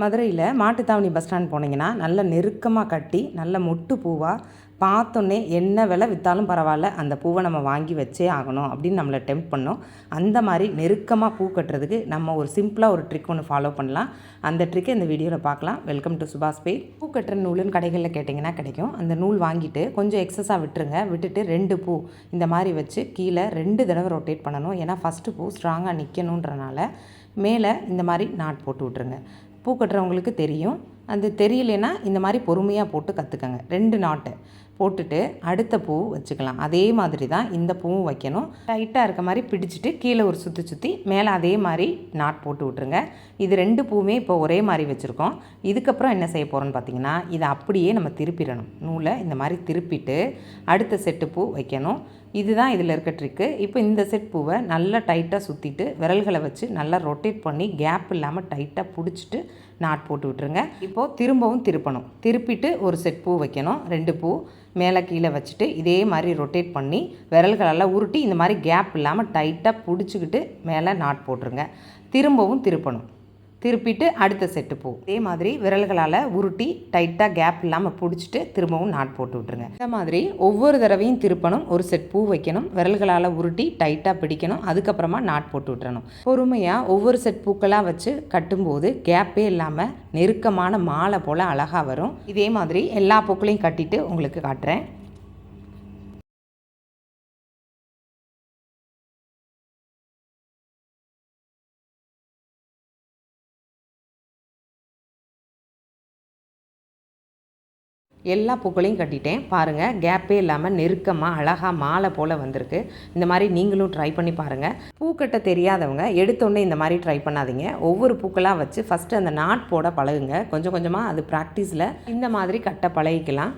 மதுரையில் Mattuthavani bus stand போனீங்கன்னா நல்ல நெருக்கமாக கட்டி நல்ல மொட்டு பூவாக பார்த்தோன்னே என்ன விலை விற்றாலும் பரவாயில்ல அந்த பூவை நம்ம வாங்கி வச்சே ஆகணும் அப்படின்னு நம்மளை டெம்ப் பண்ணோம். அந்த மாதிரி நெருக்கமாக பூ கட்டுறதுக்கு நம்ம ஒரு சிம்பிளாக ஒரு ட்ரிக் ஒன்று ஃபாலோ பண்ணலாம். அந்த ட்ரிக்கை இந்த வீடியோவில் பார்க்கலாம். வெல்கம் டு சுபாஷ் பே பூ கட்டுற நூலுன்னு கடைகளில் கேட்டிங்கன்னா கிடைக்கும். அந்த நூல் வாங்கிட்டு கொஞ்சம் எக்ஸஸாக விட்டுருங்க. விட்டுட்டு ரெண்டு பூ இந்த மாதிரி வச்சு கீழே ரெண்டு தடவை ரொட்டேட் பண்ணணும். ஏன்னா ஃபஸ்ட்டு பூ ஸ்ட்ராங்காக நிற்கணுன்றனால மேலே இந்த மாதிரி நாட் போட்டு விட்ருங்க பூ கட்டுறவங்களுக்கு தெரியும். அது தெரியலனா இந்த மாதிரி பொறுமையாக போட்டு கற்றுக்கங்க ரெண்டு நாட்டு. போட்டுட்டு அடுத்த பூ வச்சுக்கலாம். அதே மாதிரி தான் இந்த பூவும் வைக்கணும். டைட்டாக இருக்க மாதிரி பிடிச்சிட்டு கீழே ஒரு சுற்றி சுற்றி மேலே அதே மாதிரி நாட் போட்டு விட்ருங்க இது ரெண்டு பூவுமே இப்போ ஒரே மாதிரி வச்சுருக்கோம். இதுக்கப்புறம் என்ன செய்ய போகிறோன்னு பார்த்தீங்கன்னா இதை அப்படியே நம்ம திருப்பிடணும். நூலை இந்த மாதிரி திருப்பிட்டு அடுத்த செட்டு பூ வைக்கணும். இதுதான் இதில் இருக்க ட்ரிக்கு இப்போ இந்த செட் பூவை நல்லா டைட்டாக சுற்றிட்டு விரல்களை வச்சு நல்லா ரொட்டேட் பண்ணி கேப் இல்லாமல் டைட்டாக பிடிச்சிட்டு நாட் போட்டு விட்டுருங்க. இப்போது திரும்பவும் திருப்பணும். திருப்பிட்டு ஒரு செட் பூ வைக்கணும். ரெண்டு பூ. மேலே கீழே வச்சுட்டு இதே மாதிரி ரொட்டேட் பண்ணி விரல்களெல்லாம் உருட்டி இந்த மாதிரி கேப் இல்லாமல் டைட்டாக பிடிச்சிக்கிட்டு மேலே நாட் போட்டுருங்க. திரும்பவும் திருப்பணும். திருப்பிட்டு அடுத்த செட்டு பூ. இதே மாதிரி விரல்களால் உருட்டி டைட்டாக கேப் இல்லாமல் பிடிச்சிட்டு திரும்பவும் நாட் போட்டு விட்ருங்க இந்த மாதிரி ஒவ்வொரு தடவையும் திருப்பணும். ஒரு செட் பூ வைக்கணும். விரல்களால் உருட்டி டைட்டாக பிடிக்கணும். அதுக்கப்புறமா நாட் போட்டு விட்டுறணும். பொறுமையாக ஒவ்வொரு செட் பூக்களாக வச்சு கட்டும்போது கேப்பே இல்லாமல் நெருக்கமான மாலை போல் அழகாக வரும். இதே மாதிரி எல்லா பூக்களையும் கட்டிட்டு உங்களுக்கு காட்டுறேன். எல்லா பூக்களையும் கட்டிட்டேன். பாருங்கள் கேப்பே இல்லாமல் நெருக்கமாக அழகாக மாலை போல் வந்திருக்கு. இந்த மாதிரி நீங்களும் ட்ரை பண்ணி பாருங்கள் பூக்கட்ட தெரியாதவங்க எடுத்தோடனே இந்த மாதிரி ட்ரை பண்ணாதீங்க. ஒவ்வொரு பூக்களாக வச்சு ஃபஸ்ட்டு அந்த நாட் போட பழகுங்க. கொஞ்சம் கொஞ்சமாக அது ப்ராக்டிஸில் இந்த மாதிரி கட்ட பழகிக்கலாம்.